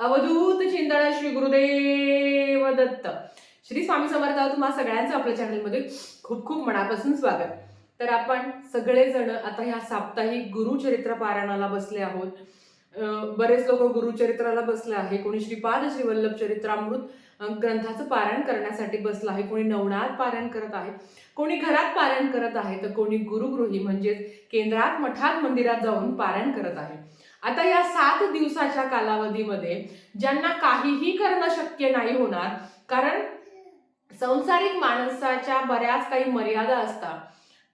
अवधूत चिंतन श्री गुरुदेव दत्त. श्री स्वामी समर्थ तुम्हा सगळ्यांचं आपल्या चॅनलमध्ये खूप खूप मनापासून स्वागत. तर आपण सगळेजण आता ह्या साप्ताहिक गुरुचरित्र पारायणाला बसले आहोत. बरेच लोक गुरुचरित्राला बसले आहे. कोणी श्रीपाद श्री वल्लभ चरित्रामृत ग्रंथाचं पारायण करण्यासाठी बसलं आहे. कोणी नवनाथ पारायण करत आहे. कोणी घरात पारायण करत आहे. तर कोणी गुरुगृही म्हणजेच केंद्रात मठात मंदिरात जाऊन पारायण करत आहे. आता या सात दिवसाच्या कालावधीमध्ये ज्यांना काहीही करणं शक्य नाही होणार कारण संसारिक माणसाच्या बऱ्याच काही मर्यादा असतात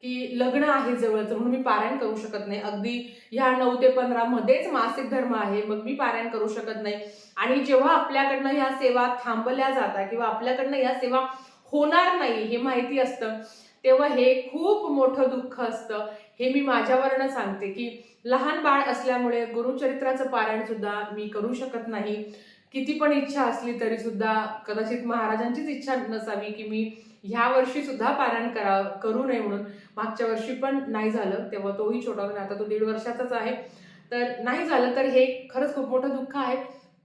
की लग्न आहे जवळच म्हणून मी पारायण करू शकत नाही. अगदी ह्या नऊ ते पंधरा मध्येच मासिक धर्म आहे मग मी पारायण करू शकत नाही. आणि जेव्हा आपल्याकडनं ह्या सेवा थांबल्या जातात किंवा आपल्याकडनं या सेवा होणार नाही हे माहिती असतं तेव्हा हे खूप मोठं दुःख असतं. हे मी माझ्यावरनं सांगते की लहान बाळ असल्यामुळे गुरुचरित्राचं पारायण सुद्धा मी करू शकत नाही. किती पण इच्छा असली तरी सुद्धा कदाचित महाराजांचीच इच्छा नसावी की मी ह्या वर्षी सुद्धा पारायण करा करू नये म्हणून. मागच्या वर्षी पण नाही झालं तेव्हा तोही छोटा होता आता तो दीड वर्षाचाच आहे. तर नाही झालं तर हे खरंच खूप मोठं दुःख आहे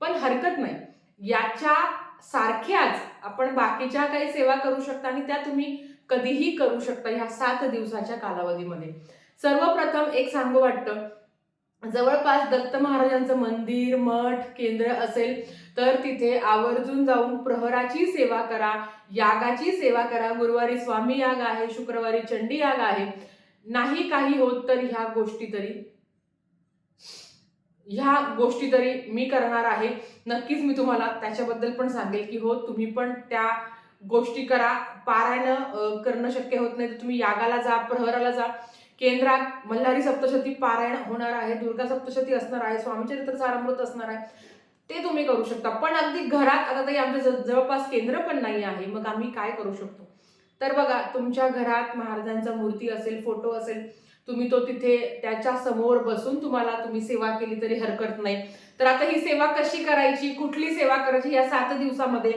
पण हरकत नाही. याच्या सारख्याच आपण बाकीच्या काही सेवा करू शकता आणि त्या तुम्ही कधीही करू शकता ह्या सात दिवसाच्या कालावधीमध्ये. सर्वप्रथम एक सांगू वाटतं जवळपास दत्त महाराजांचं मंदिर मठ केंद्र असेल तर तिथे आवर्जून जाऊन प्रहराची सेवा करा यागाची सेवा करा. गुरुवारी स्वामी याग आहे शुक्रवारी चंडी याग आहे. नाही काही होत तर ह्या गोष्टी तरी. ह्या गोष्टी तरी मी करणार आहे. नक्कीच मी तुम्हाला त्याच्याबद्दल पण सांगेल की हो तुम्ही पण त्या गोष्टी करा. पारायण करणं शक्य होत नाही तर तुम्ही यागाला जा प्रहराला जा. केंद्रात मल्हारी सप्तशती पारायण होणार आहे दुर्गा सप्तशती असणार आहे स्वामीचरित्र सारामृत असणार आहे. ते तुम्ही करू शकता. पण अगदी घरात आता तरी आमच्या जवळपास केंद्र पण नाही आहे मग आम्ही काय करू शकतो? तर बघा तुमच्या घरात महाराजांचा मूर्ती असेल फोटो असेल तुम्ही तो तिथे त्याच्यासमोर बसून तुम्हाला तुम्ही सेवा केली तरी हरकत नाही. तर आता ही सेवा कशी करायची कुठली सेवा करायची या सात दिवसामध्ये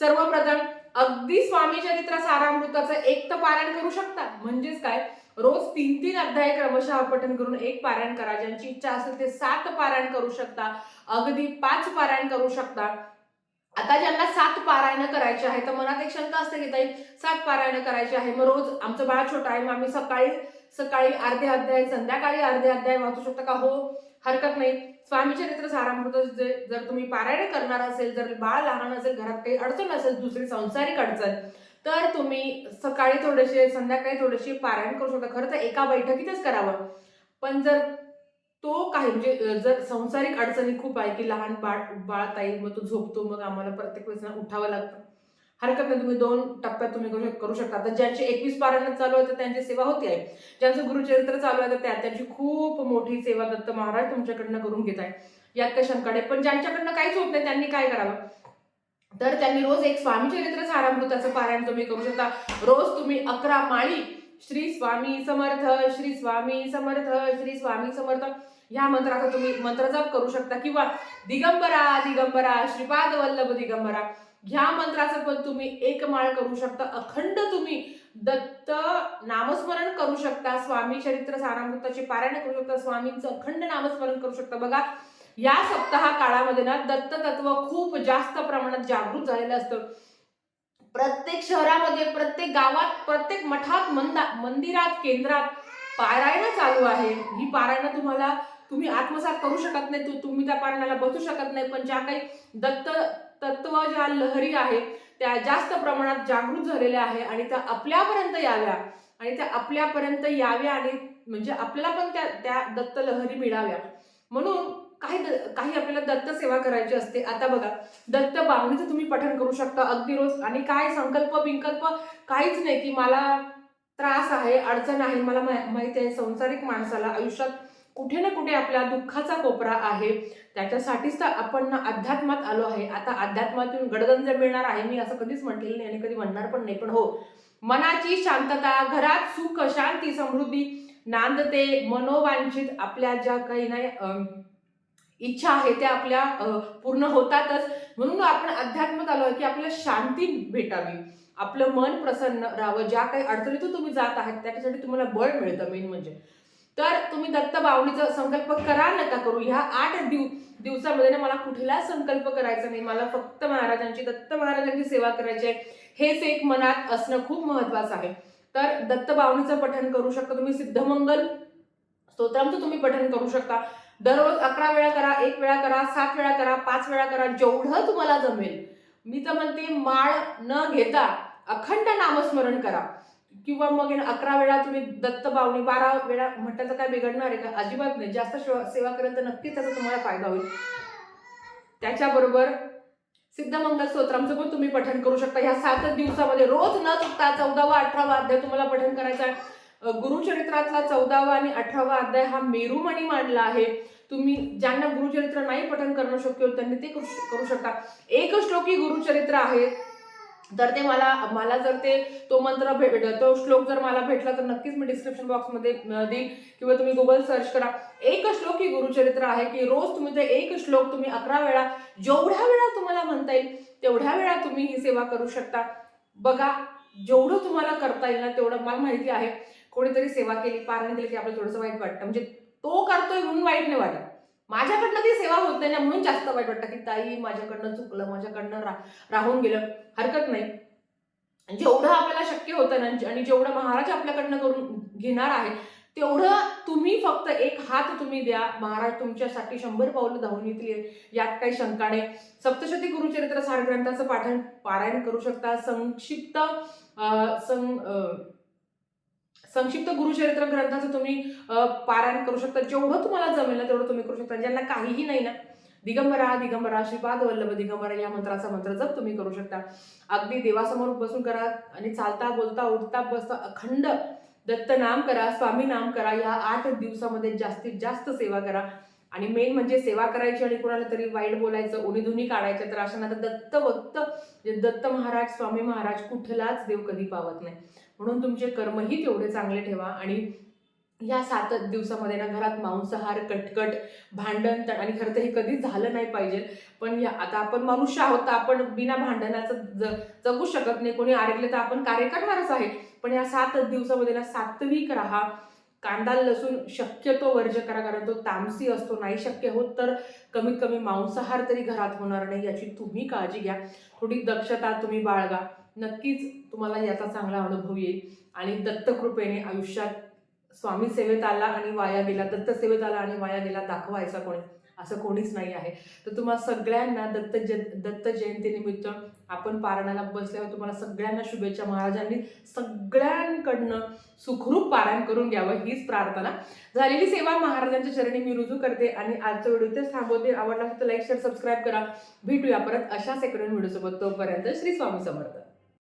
सर्वप्रथम अगदी स्वामी चरित्र सारामृताचं एक तर पारायण करू शकता. म्हणजेच काय? रोज तीन तीन अध्याय क्रमशः पठन करून एक पारायण करा. ज्यांची इच्छा असेल ते सात पारायण करू शकता. अगदी पाच पारायण करू शकता. आता ज्यांना सात पारायण करायचे आहे तर मनात एक शंका असते की ताई सात पारायण करायचे आहे. मग रोज आमचं बाळ छोटा आहे मग आम्ही सकाळी सकाळी अर्धे अध्याय संध्याकाळी अर्धे अध्याय वाचू शकता का? हो हरकत नाही. स्वामी चरित्र सारामृत जे- जर तुम्ही पारायण करणार असेल जर बाळ लहान असेल घरात काही अडचण असेल दुसरी संसारिक अडचण तर तुम्ही सकाळी थोडेसे संध्याकाळी थोडेसे पारायण करू शकता. खरं तर एका बैठकीतच करावं. पण जर तो काही म्हणजे जर संसारिक अडचणी खूप आहे की लहान बाळ बाळताई मग तो झोपतो मग आम्हाला प्रत्येक वेळेस उठावं लागतं. हरकत नाही तुम्ही दोन टप्प्यात तुम्ही करू शक- करू शकता. तर ज्यांचे एकवीस पारायण चालू आहे तर त्यांची सेवा होती आहे. ज्यांचं गुरुचरित्र चालू आहे तर त्या त्यांची खूप मोठी सेवा दत्त महाराज तुमच्याकडनं करून घेत आहे. यात काही शंकाडे पण ज्यांच्याकडनं काहीच होत नाही त्यांनी काय करावं? तर त्यांनी रोज एक स्वामी चरित्र सारामृताचं पारायण तुम्ही करू शकता. रोज तुम्ही अकरा माळी श्री स्वामी समर्थ श्री स्वामी समर्थ श्री स्वामी समर्थ ह्या मंत्राचा तुम्ही मंत्रजाप करू शकता. किंवा दिगंबरा दिगंबरा श्रीपाद वल्लभ दिगंबरा ह्या मंत्राचं पण तुम्ही एक माळ करू शकता. अखंड तुम्ही दत्त नामस्मरण करू शकता. स्वामी चरित्र सारामृताचे पारायण करू शकता. स्वामींचं अखंड नामस्मरण करू शकता. बघा या सप्ताह काळामध्ये ना दत्त तत्व खूप जास्त प्रमाणात जागृत झालेलं असतं. प्रत्येक शहरामध्ये प्रत्येक गावात प्रत्येक मठात मंदा मंदिरात केंद्रात पारायण चालू आहे. ही पारायण तुम्हाला तुम्ही आत्मसात करू शकत नाही तु- तुम्ही त्या पारायणाला बसू शकत नाही पण ज्या काही दत्त तत्व ज्या लहरी आहेत त्या जास्त प्रमाणात जागृत झालेल्या आहे आणि त्या आपल्यापर्यंत याव्या. आणि त्या आपल्यापर्यंत याव्या आणि म्हणजे आपल्याला पण त्या त्या दत्त लहरी मिळाव्या. म्हणून काही द- काही आपल्याला दत्त सेवा करायची असते. आता बघा दत्त बावणीचं तुम्ही पठण करू शकता अगदी रोज. आणि काय संकल्प बिंकल्प काहीच नाही की मला त्रास आहे अडचण आहे. मला माहिती आहे संसारिक माणसाला आयुष्यात कुठे ना कुठे आपल्या दुःखाचा कोपरा आहे. त्याच्यासाठीच तर आपण ना अध्यात्मात आलो आहे. आता अध्यात्मातून गडगंज मिळणार आहे. मी असं कधीच म्हटलेलं नाही आणि कधी म्हणणार पण नाही. पण हो मनाची शांतता घरात सुख शांती समृद्धी नांदते मनोवांछित आपल्या ज्या काही नाही इच्छा आहे त्या आपल्या पूर्ण होतातच. म्हणून आपण अध्यात्मात आलो आहे की आपल्याला शांती भेटावी. आपलं मन प्रसन्न राहावं. ज्या काही अडचणीतून तुम्ही जात आहात त्याच्यासाठी तुम्हाला बळ मिळतं मेन म्हणजे. तर तुम्ही दत्त बावणीचा संकल्प करा नका करू. ह्या आठ दिव दिवसामध्ये ना मला कुठला संकल्प करायचा नाही. मला फक्त महाराजांची दत्त महाराजांची सेवा करायची आहे. हेच एक मनात असणं खूप महत्वाचं आहे. तर दत्त बावणीचं पठण करू शकता तुम्ही. सिद्धमंगल स्तोत्रांचं तुम्ही पठण करू शकता. दररोज अकरा वेळा करा एक वेळा करा सात वेळा करा पाच वेळा करा जेवढं तुम्हाला जमेल. मी तर म्हणते माळ न घेता अखंड नामस्मरण करा. किंवा मग अकरा वेळा तुम्ही दत्त बावणी बारा वेळा म्हटल्याचं काय बिघडणार आहे का? अजिबात नाही. जास्त सेवा सेवा करेल तर नक्कीच त्याचा तुम्हाला फायदा होईल. त्याच्याबरोबर सिद्धमंगल स्तोत्रांचं पण तुम्ही पठण करू शकता. ह्या सातच दिवसामध्ये रोज न चुकता चौदावा अठरावा अध्याय तुम्हाला पठण करायचा आहे. गुरुचरित्रातला चौदावा आणि अठरावा अध्याय हा मेरुमणी मांडला आहे. तुम्ही ज्यांना गुरुचरित्र नाही पठन करणं शक्य होत त्यांनी ते करू करू शकता. एक श्लोकी गुरुचरित्र आहे. तर ते मला मला जर ते तो मंत्र भेट तो श्लोक जर मला भेटला तर नक्कीच मी डिस्क्रिप्शन बॉक्समध्ये देईल किंवा तुम्ही गुगल सर्च करा. एक श्लोक ही गुरुचरित्र आहे की रोज तुम्ही ते एक श्लोक तुम्ही अकरा वेळा जेवढ्या वेळा तुम्हाला म्हणता येईल तेवढ्या वेळा तुम्ही ही सेवा करू शकता. बघा जेवढं तुम्हाला करता येईल ना तेवढं मला माहिती आहे. कोणीतरी सेवा केली पारण केली की आपल्याला थोडंसं वाईट वाटतं. म्हणजे तो करतोय म्हणून वाईट नाही वाटत. माझ्याकडनं ती सेवा होत नाही म्हणून जास्त वाईट वाटतं की ताई माझ्याकडनं चुकलं माझ्याकडनं रा राहून गेलं. हरकत नाही. जेवढं आपल्याला शक्य होतं ना आणि जेवढं महाराज आपल्याकडनं करून घेणार आहे तेवढं तुम्ही फक्त एक हात तुम्ही द्या. महाराज तुमच्यासाठी शंभर पावलं धावून येतील यात काही शंका नाही. सप्तशती गुरुचरित्र सार ग्रंथाचं पाठन पारायण करू शकता. संक्षिप्त सं संक्षिप्त गुरुचरित्र ग्रंथाचं तुम्ही पारायण करू शकता. जेवढं तुम्हाला जमेल ना तेवढं तुम्ही करू शकता. ज्यांना काहीही नाही ना दिगंबरा दिगंबरा श्रीपाद वल्लभ दिगंबरा या मंत्राचा मंत्र जप तुम्ही करू शकता. अगदी देवासमोर बसून करा आणि चालता बोलता उठता बसता अखंड दत्त नाम करा स्वामी नाम करा. या आठ दिवसामध्ये जास्तीत जास्त सेवा करा. आणि मेन म्हणजे सेवा करायची आणि कोणाला तरी वाईट बोलायचं उणीधुनी काढायचं तर अशा ना दत्त भक्त जे दत्त महाराज स्वामी महाराज कुठलाच देव कधी पावत नाही. म्हणून तुमचे कर्मही तेवढे चांगले ठेवा आणि या सात दिवसामध्ये ना घरात मांसाहार कटकट भांडण त- आणि खरं तर हे कधीच झालं नाही पाहिजे. पण या आता आपण मनुष्य आहोत तर आपण बिना भांडणाचं ज जगू शकत नाही. कोणी आरेकले तर आपण कार्य करणारच आहे. पण या सात दिवसामध्ये ना सात्विक राहा. कांदा लसूण शक्यतो वर्ज करा कारण तो तामसी असतो नाही शक्य होत तर कमीत कमी मांसाहार तरी घरात होणार नाही याची तुम्ही काळजी घ्या. थोडी दक्षता तुम्ही बाळगा. नक्कीच तुम्हाला याचा चांगला अनुभव येईल. आणि दत्तकृपेने आयुष्यात स्वामी सेवेत आला आणि वाया गेला दत्त सेवेत आला आणि वाया गेला दाखवायचा कोणी असं कोणीच नाही आहे. तर तुम्हाला सगळ्यांना दत्त जय दत्त जयंतीनिमित्त आपण पारायणाला बसल्यावर तुम्हाला सगळ्यांना शुभेच्छा. महाराजांनी सगळ्यांकडनं सुखरूप पारायण करून घ्यावं हीच प्रार्थना. झालेली सेवा महाराजांच्या चरणी मी रुजू करते आणि आजचा व्हिडिओ इथेच थांबवते. आवडला असेल तर लाईक शेअर सबस्क्राईब करा. भेटूया परत अशाच एक व्हिडिओसोबत. तोपर्यंत श्री स्वामी समर्थ.